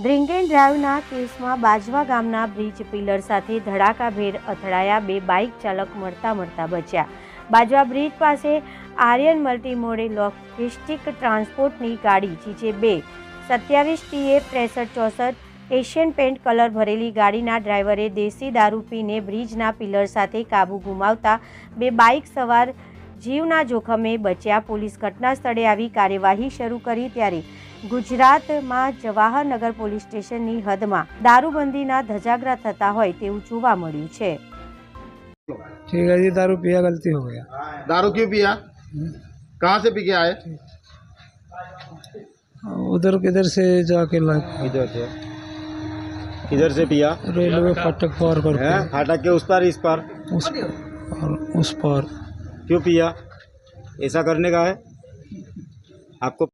Drink and ડ્રાઈવના કેસમાં બાજવા ગામના bridge pillar સાથે ધડાકાભેર અથડાયા બે બાઇક ચાલક મળતા મળતા બચ્યા. બાજવા બ્રિજ પાસે આર્યન મલ્ટીમોડે લોજિસ્ટિક ટ્રાન્સપોર્ટની ગાડી જીજે બે. સત્યાવીસ ટીએ ત્રેસઠ ચોસઠ એશિયન પેન્ટ કલર ભરેલી ગાડીના ડ્રાઈવરે દેશી દારૂ પીને બ્રિજના પિલર સાથે કાબુ ગુમાવતા બે બાઇક સવાર જીવના જોખમે બચ્યા. પોલીસ ઘટના સ્થળે આવી કાર્યવાહી શરૂ કરી ત્યારે ગુજરાતમાં જવાહરનગર પોલીસ સ્ટેશનની હદમાં દારૂબંધીના ધજાગરા થતા હોય તેવું જોવા મળ્યું છે ठीक है जी दारू पिया गलती हो गया दारू क्यों पिया कहाँ से पी के आए उधर किधर से जाके लग इधर से किधर से पिया रेलवे फाटक पार है करके फाटक के उस पर इस पर उस और उस पार क्यों पिया ऐसा करने का है आपको